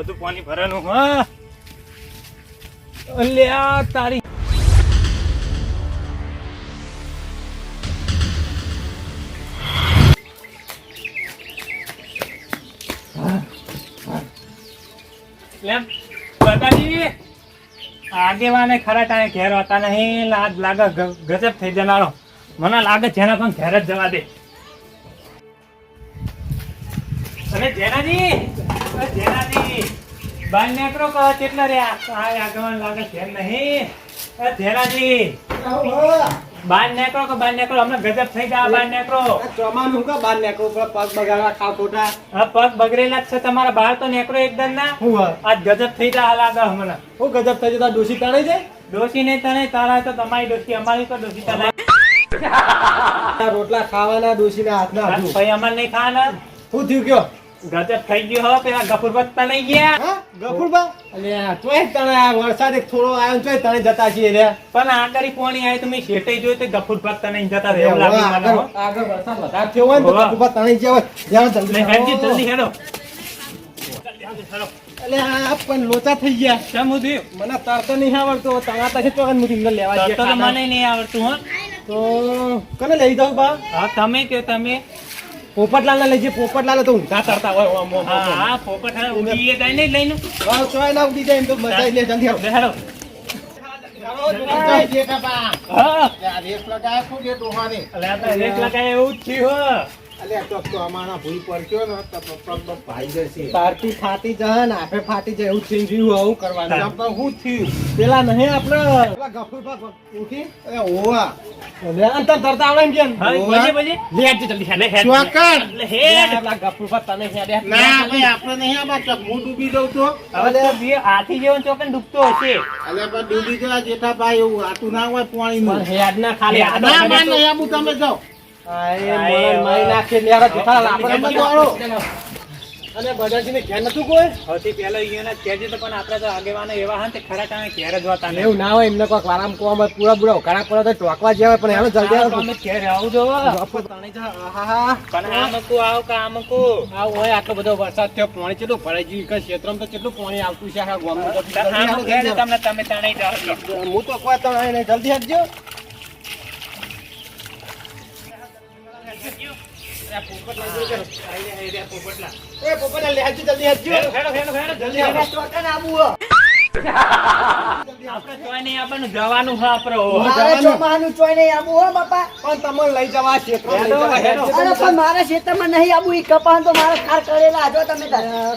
બધું પાણી ભરેલું હા. આ તારી આગેવાને ખરા ટાણે ઘેર હોતા નહીં લાગ લાગે ગજબ થઈ જનારો મને લાગે જેના પણ ઘેર જ જવા દે. અરે જેનાજી જેનાજી. બાર નેકરો કહો કેટલા રહ્યા આ આગેવાન લાગે છે? નહીં. જેનાજી બાર નેકરો કે બાર નેકરો હમણાં ગજબ થઈ ગયા બાર નેકરો ચોમાનું કા બાર નેકરો પર પગ બગાડવા ખા ખોટા. હા પગ બગડેલા છે તમારા બાર તો નેકરો એકદમ ના? આજ ગજબ થઈ ગયા લાગે હમણાં. હું ગજબ થઈ જતા ડોસી તાણે છે? ડોસી ને તને તારા તો તમારી ડોસી અમારી તો ડોસી આ રોટલા ખાવાના ડોસી ના હાથ ના ભાઈ અમાર નહીં ખાવાના. શું થયું કયો? ગજબ થઈ ગયો હો પેલા ગફુર ભક્ત ગયા. હા? ગફુરબા? અલ્યા તોય તને વરસાદ એક થોડો આવ્યો તોય તને જતા છીએ રે. પણ આગળ પોણી આવી તમે શેટે જોઈ તો ગફુર ભક્ત જતા એવું લાગ્યું મને આગળ વરસાદ વધારે થયો હોય તો. ગફુરબા તને જ્યાં હોય. લે, હેડજી, જલ્દી જલ્દી હેડો. અલે હા પણ લોચા થઈ ગયા. કેમ હું મને તરતો નહીં આવડતો. તમારા છે તો મુઠી લેવા તો મને નહીં આવડતું હો. તો કને લઈ જાવ બા? હા તમે કે તમે. પોપટલાલ ને લઈ પોપટલાલ તો ઊંઘા કરતા હોય. ઓમ, ઓમ, ઓમ, હા. હા પોપટ હા ઉડીએ જાય નહીં લઈને. વાવ, ચોય ના ઊંઘી જાય એમ તો મજા લે જલ્દી આવો. લે, હેડો હા. અલે આ તો રેત લગાય એવું જ થયું હો. પાર્ટી ફાટી જાય ને આપે ફાટી જાય એવું થઈ ગયું આવું કરવાનું. થયું? પેલા નહીં ગફુરભા ઉઠી. ભાઈ ડૂબી જઉં તો? બે હાથી જેવો ચોકન ડૂબતો હશે. અલે પણ ડૂબી જવા જેઠાભાઈ એવું આટું ના હોય પણ હેડ ના ખાલી હેડ. ના તમે જાઓ. આવો. અને બજાજીને ઘેર નતું કોઈ? સૌથી પહેલા ઈયોને જ તો પણ આપણે તો આગેવાનો એવા હતા તે ખરા ટાણે ઘેર જ હોતા એવું ના હોય એમને કોઈ વારામ કોમ પૂરા પૂરા ઉકાળા પડે તો ટોકવા જેવા પણ હેલો જલ્દી આવો. તો ઘેર આવું જા આહાહા. પણ આ મૂકું, આવું કે આ મૂકું. આ હોય આટલો બધો વરસાદ થયો પાણી કેટલું ભરાઈ ગયું? કે ક્ષેત્રમાં તો કેટલું પાણી આવતું છે ગામનું આ હેડો તમને તમે તાણે જાઓ હું તો કોઈ તો નહીં, નહીં, જલ્દી હટજો. જવાનું હો પણ લઈ જવા મારા ક્ષેત્રમાં નહીં આવું ઈ કપાન તો મારા ખાર કરેલા જો તમે.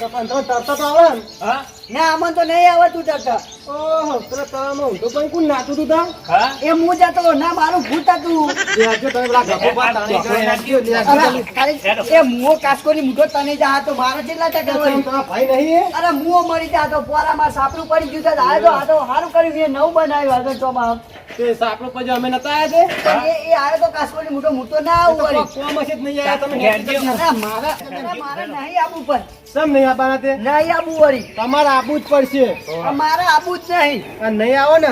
કપાન તો તરતો તો આવે ને? આમાં તો નહીં આવડતું તરતા ઓહો, કોણ નાતું તાર? હા? એ હું જતો ના મારું ભૂત હતું લે હટજો, તમે પેલા ગફુરભા તાણી જાય, હટજો, લે હટજો, અરે, જલ્દી. ખાલી એ મુઓ કાસ્કોની મૂઠો તને જા તો મારા કેટલા ટકા હોય? તમારા ભાઈ નહીં અરે મુઓ મરી જા તો પોરામાં સાપડું પડી ગયું તો આ તો આ તો સારું કર્યું એ નવ બનાવ્યું ચોમાહા તે સાપડો પછી અમે નતા આયા તે? એ એ તો કાસ્કોની મૂઠો મૂઠો ના એ આવું કોમ હશે જ નહીં આયા, તમે હેડજો. હેડજો. મારા મારે નહીં આબુ પણ કેમ નહીં આપવાના તે? નહીં આબુ વળી. તમારે આવવું જ પડશે. અમારે આબુ જ નહીં. અને નહીં આવો ને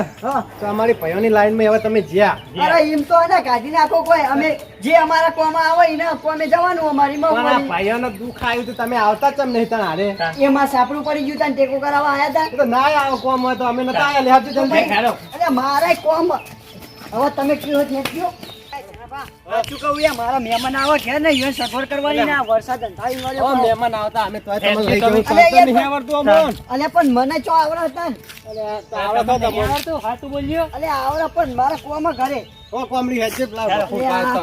તો અમારી ભાઈઓની લાઈનમાં હવે તમે જ્યાં. અરે એમ તો એને કાઢી નાખો કોઈ. અમે જે અમારા કોમાં આવે એને કોમે જવાનું અમારી માં મગફળી દુઃખ આવ્યું તો તમે આવતા કેમ ચમ નહીં તણ હારે? એમાં સાપડું પડી ગયું તને ટેકો કરાવવા આવ્યા હતા તો ના આવો કોમ હોય તો અમે નતા આવ્યા લે હટજો જલ્દી અરે મારે કોમ. હવે તમે કયો છે કયો. સાચું કહું યાર મારા મહેમાન આવે છે ને એને સગવડ કરવાની ના વરસાદ અંધારી ઓ મહેમાન આવતા અમે તોય તમને લઈ હેડજો તમે. તો નહીં આવડતું અમોન. અલે પણ મને ચો આવડે હતા અલે આવડે તો તમને આવડતું? હાચું બોલજો. અલે આવડે પણ મારા કોમાં ઘરે. ઓ કોમડી હેડજે પેલા હેડો.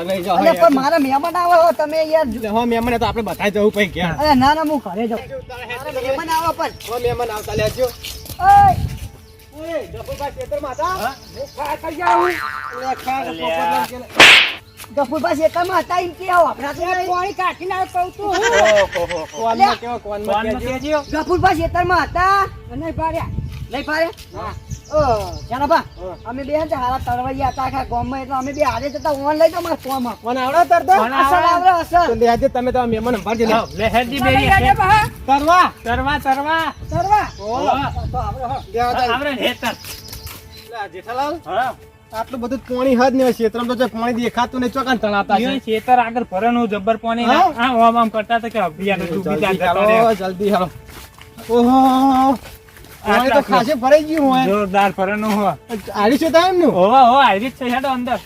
નહીં જાઓ, અલે પણ મારા મહેમાન આવે હો તમે યાર હો મહેમાન તો આપણે બધાય જવું પડી ગયા ના ના હું ઘરે જાઉં. મહેમાન આવે પણ. હો મહેમાન આવતા લેજો ઓય! ઓય ગફુરભાઈ ખેતરમાં હતા? હું. ખા ખાઈ જાઉં. ખા. ગફુરભાઈ શેતામાં હતા એમ કે આવો આપણા તો. પાણી કાઢીને આવે કહું તું કોનમાં કેવો. ગફુરભાઈ હતા નહીં પાડ્યા નહીં પાડ્યા ઓ જાનાભા. અમે બે છે હારા તરવૈયા હતા આખા ગામમાં એટલે અમે બે હારે જતા ઓન લઈ જાઓ મારા કોમાં કોણ આવડે તરતા? અસલ આવડે અસલ તો લેજે તમે તો મહેમાન સંભાળજો લે. બેરી. તરવા તરવા, તરવા. તરવા. તો આવડે. આવડે જેઠાલાલ હા. આટલું બધું પાણી હદ ને ક્ષેત્રમ. તો પાણી દેખાતું નહીં ચોકાન તણાતા છે. ખેતર આગળ ભરેલું જબર પાણી હા? આમ આમ કરતા હતા કે અભિયાન ડૂબી જલ્દી જાય, હાલો જલ્દી હાલો. ઓહો પાણી તો ખાસે ભરાઈ ગયું હોય. જોરદાર ફરનું હો આડી છે ટાઈમનું હોવા હો આવી છે હેડો અંદર.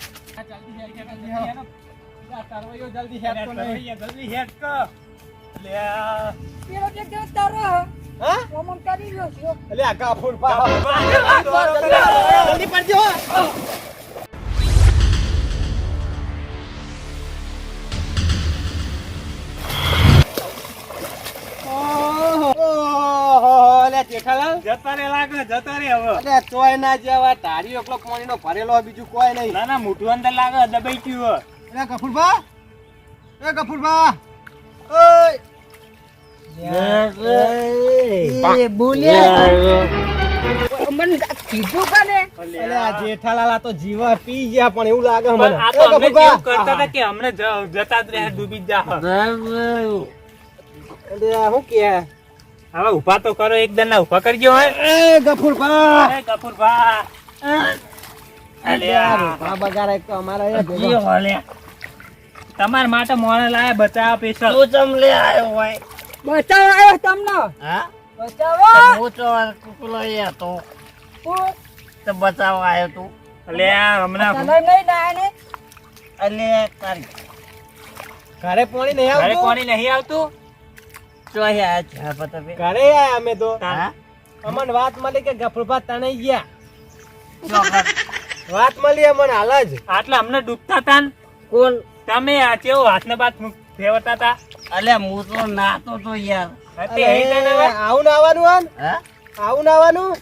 જલ્દી હેડ જલ્દી હેડ. કર લે પેલો જે જે તારો. બીજું કોઈ નહીં. ના ના મોટું અંદર લાગે દબાઈ ગયું કપૂરભા એ કપૂરભા ઓય. જેઠાલાલ તો જીવા પી ગયા પણ એવું લાગે મને. કરતા હતા કે અમને જતા જ રહ્યા ડૂબી જ જા અલે કે? હવે ઊભા તો કરો એકદમ ના ઊભા કરજો હે. એ ગફુરભા. અરે કપૂરભા અલે આ. આ બગાર એક તો લે આવ્યો ભેગો. માટે મોણે લાયા બચાવ. બચાવ આવ્યો તું. એટલે હમણાં તને ડાયને ઘરે પાણી નહીં ઘરે આવતું? કોણી નહીં આવતું? ઘરે આયા અમે તો. અમને વાત મળી કે ગફુરભા તણાઈ ગયા. વાત મળી અમને હાલ જ. આટલા અમને ડૂબતા તા ને? કોણ? તમે આ કેવો હાથને બાથ ફેરવતા તા? અલ્યા હું તો નાતો તો યાર. તે? આવું નાવાનું આન હા? આવું નાવાનું?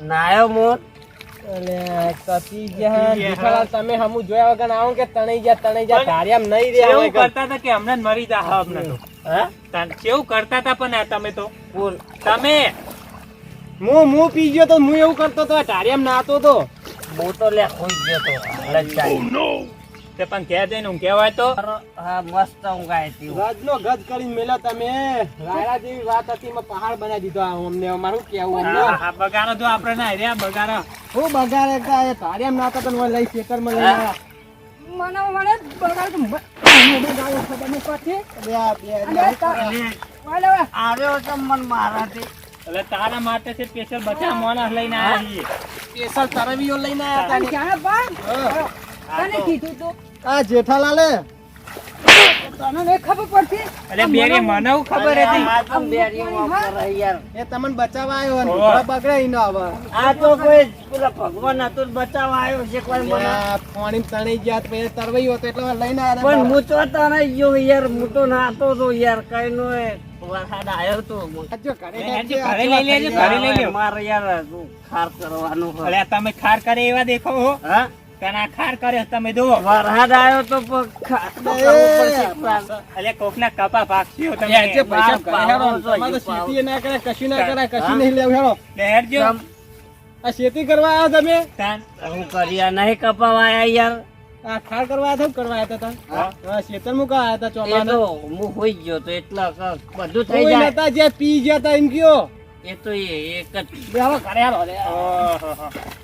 નાયો મોન અલે કતી ગયા જેઠાલાલ તમે હમુ જોયા વગર આવો કે તણાઈ ગયા તણાઈ ગયા ધાર્યામ નહીં રહ્યા કેવું કરતા હતા કે હમણાં મરી જા હમણાં તો. હા? તાન કેવું કરતા હતા પણ આ તમે તો? બોલ. તમે? હું હું પી ગયો તો હું એવું કરતો તો ધાર્યામ નાતો તો. તો લે ખોઈ ગયો તો તે પણ કે દે હું કહેવાય તો. હા મસ્ત ઊંઘાય હતી ગજનો ગજ કરીને મેલા તમે. રાયડા જેવી વાત હતી મેં પહાડ બનાવી દીધો આ અમને. અમારું કેવું આ તો આપણે ના રહ્યા બગાડો. હું બગાડે કા તારે એમ ના તો મને લઈ ખેતરમાં લઈ આવ્યા. મને મને બગાડ બગાડો. આવ્યો છે મન મારાથી. એટલે તારા માટે છે સ્પેશિયલ બચા મોણસ લઈને આવ્યા સ્પેશિયલ તરવીઓ લઈને આવ્યા તને હતા ક્યાં બા? તને કીધું તો? આ જેઠાલાલે. તને ખબર પડતી? એટલે બેરી મને ખબર હતી. આ તો બેરીઓ યાર. એ તમને બચાવવા આવ્યો અને બગડે ઈ હવે. આ તો કોઈ પેલા ભગવાન હતું બચાવવા આવ્યો છે કોઈ મને. પાણી તણાઈ ગયા તો પછી તરવાઈ હતો એટલે લઈને આવ્યા પણ હું તો. તને ગયો યાર હું તો નાતો તો યાર કઈ નો વરસાદ આવ્યો તો ઘરે લઈ લેજો, લઈ. મારે યાર ખાર કરવાનું. તમે ખાર કરે એવા દેખો હો. હા? તને ખાર તમે વરસાદ આવ્યો તો કરવું પડશે પ્લાન. એટલે કોકના કપા ભાગશો હેડજે તમે. પૈસા પાવ ઘરે હેડો. પાવ તમારે તો ના કરે કશું ના કરે કશું નહીં લેવું હેડો. હેડજો. આ શેતી કરવા આવ્યા તમે? હું કર્યા નહીં કપાવા આયા યાર. આ ખાર કરવા આવ્યા હતા કરવા આવ્યા હતા હા. મુકા આવ્યા હતા ચોમાસા હું હોઈ ગયો તો એટલા બધું થઈ જાય. હતા જે પી ગયા હતા એમ કયો. એ તો એ એક જ હવે. ઓહોહો.